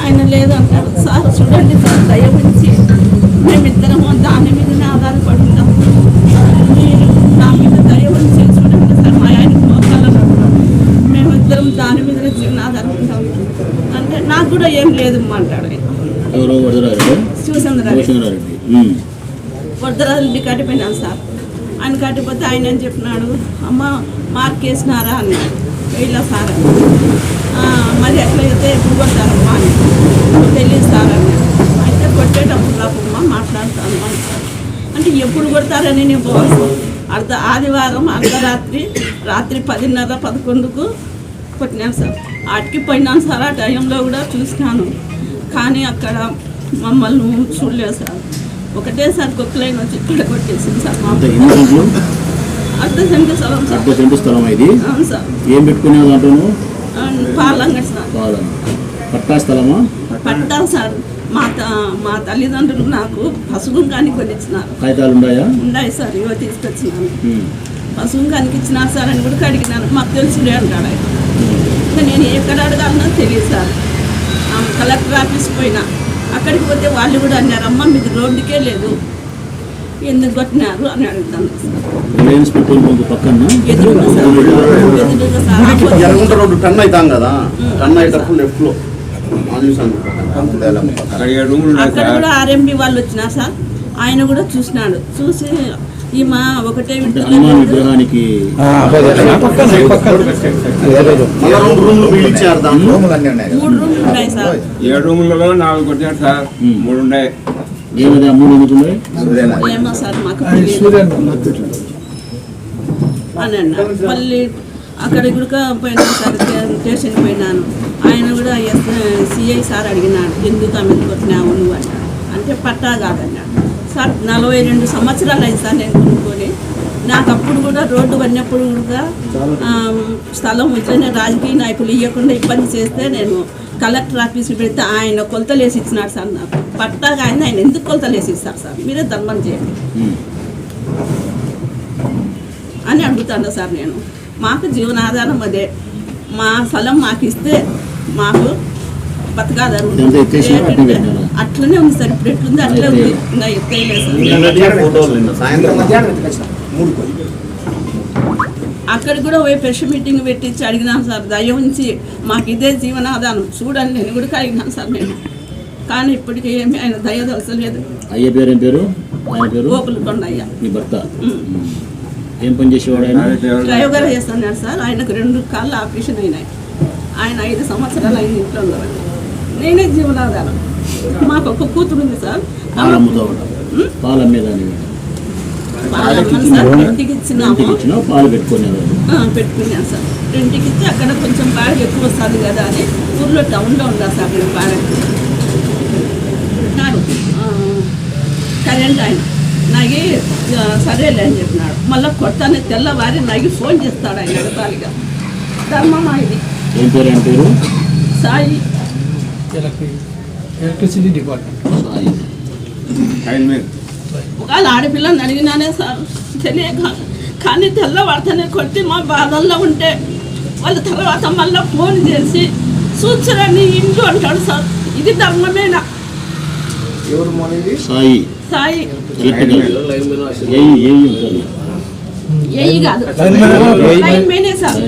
ఆయన లేదంటారు సార్ చూడండి సార్ దయ ఉంచి మేమిద్దరం దాని మీదనే ఆధారపడి ఉంటాం మీరు నా మీద దయ ఉంచి చూడండి సార్ మా ఆయన మోకాలను మేమిద్దరం దాని మీదనే జీవనాధారం ఉంటాం అంటే నాకు కూడా ఏం లేదు అంటాడు శివచంద్రారెడ్డి. వరదరాజుని కట్టిపోయినాను సార్. ఆయన కట్టిపోతే ఆయన అని చెప్పినాడు? అమ్మ మార్క్ వేసినారా అన్నాడు వేయలే సార్. మరి ఎట్లా మరి ఎట్లయితే ఎప్పుడు కొడతారమ్మా అని. తెలియదు సార్ అన్నాడు అయితే కొట్టేటప్పుడు రాకమ్మా మాట్లాడతాను అని. సార్ అంటే ఎప్పుడు కొడతారని నేను పోవాల్సి అర్ధ ఆదివారం అర్ధరాత్రి రాత్రి పదిన్నర పదకొండుకు కొట్టినాను సార్. ఆటికి పోయినాను సార్ ఆ టైంలో కూడా చూసినాను. కానీ అక్కడ మమ్మల్ని చూడలేదు సార్. ఒకటేసారి కుక్కలైన వచ్చి ఇక్కడ కొట్టేసింది సార్ అర్ధ సెంటు స్థలం సార్. అర్ధ సెంటు స్థలం ఇది. అవును సార్. ఏం పెట్టుకునే దాంట్లోను పాలంగడి సార్. పాలన పట్టా స్థలమా? పట్టా సార్. మా త- మా తల్లిదండ్రులు నాకు పసుపు కానీ కొనిచ్చినారు. కాగితాలు ఉన్నాయా? ఉన్నాయి సార్ ఇవో తీసుకొచ్చినాను. పశువుని కనిపించినారు సార్ అని కూడా అడిగినాను. మాకు తెలుసులే అంటాడు ఆయన. నేను ఎక్కడ అడగాలనో తెలియదు సార్. కలెక్టర్ ఆఫీస్ పోయినా. అక్కడికి పోతే వాళ్ళు కూడా అన్నారు అమ్మ మీది రోడ్డుకే లేదు. ఎందుకు కొట్టినారు? అని అడుగుతాను రిలయన్స్ పెట్రోల్ బంక్ పక్కన. ఎర్రగుంట రోడ్డు టర్న్ అవుతాం కదా. టర్న్ అయ్యేటప్పుడు లెఫ్ట్లో. ఆంజనేయ అక్కడ కూడా ఆర్ఎంపీ వాళ్ళు వచ్చినారు సార్. ఆయన కూడా చూసినాడు. చూసి ఒకటే హనుమాన్. విగ్రహానికి మూడు రూమ్లు ఉన్నాయి. సార్. ఏడు రూములలో నాలుగు కొట్టారు సార్. మూడు ఉన్నాయి. ఏమది ఎందుకున్నాయి అని అన్నారు మళ్ళీ అక్కడ కూడా పోయినాను సార్ స్టే- స్టేషన్కి పోయినాను. ఆయన కూడా సిఐ సార్ అడిగినాడు ఎందుకు ఆమె కొట్టినావు నువ్వు అన్నాడు. అంటే పట్టా కాదన్నాడు. సార్ నలభై రెండు సంవత్సరాలు అయింది సార్ నేను కొనుక్కొని. నాకు అప్పుడు కూడా రోడ్డు పడినప్పుడు కూడా స్థలం ఇట్లనే రాజకీయ నాయకులు ఇవ్వకుండా ఇబ్బంది చేస్తే నేను కలెక్టర్ ఆఫీస్కి పెడితే ఆయన కొలతలు వేసి ఇచ్చినాడు సార్ నాకు. పట్టాగా ఆయన ఆయన ఎందుకు కొలతలు వేసి ఇస్తారు సార్? మీరే ధర్మం చేయండి. అని అడుగుతాను సార్ నేను. మాకు జీవనాధారం అదే. మా స్థలం మాకు ఇస్తే మాకు బతకాదారు? అట్లనే ఉంది సార్ ఇప్పుడు ఎట్లుంది అట్లే ఉంది. ఇంకా అక్కడ కూడా పోయి ప్రెష్ మీటింగ్ పెట్టించి అడిగినాను సార్ దయ ఉంచి మాకు ఇదే జీవనాధారం. చూడండి నేను కూడా అడిగినాను సార్ నేను. కానీ ఇప్పటికీ ఏమి ఆయన దయ దొరకలేదు. అయ్య పేరు ఏం పేరు? ఆయన పేరు? మీ భర్త. ఏం పని చేసేవాడు ఆయన? డ్రైవర్ చేస్తున్నాడు సార్. ఆయనకు రెండు కాళ్ళు ఆపరేషన్ అయినాయి. ఆయన ఐదు సంవత్సరాలు అయింది ఇంట్లో ఉండబట్టి నేనే జీవనాధారం. మాకు ఒక కూతురు ఉంది సార్. ఇంటికి ఇచ్చినాము. ఇంటికి ఇచ్చినా పాలు పెట్టుకున్నాను సార్. రెండుకి ఇచ్చి అక్కడ కొంచెం బాగా ఎక్కువ వస్తుంది కదా అని ఊర్లో టౌన్లో ఉందా సార్ నేను బాగా నాడు కరెంట్ ఆయన. నగి సరేలే అని చెప్పినాడు. మళ్ళీ కొట్టాను తెల్లవారి నగి ఫోన్ చేస్తాడు ఆయన ఎడతాలిగా ధర్మమా ఇది? సాయి. ఎలక్ట్రిసిటీ డిపార్ట్మెంట్ ఒకవేళ ఆడపిల్లని అడిగినానే సార్ తెలియక కానీ తెల్లవారితేనే కొట్టి మా బాధల్లో ఉంటే వాళ్ళ తర్వాత మళ్ళీ ఫోన్ చేసి చూచరని ఇంట్లో అంటాడు సార్ ఇది ధర్మమేనా సాయి సాయి ఎలక్ట్రికల్ ఏయి ఏయి ఉంటుంది ఏయి కాదు. Line మేనే sir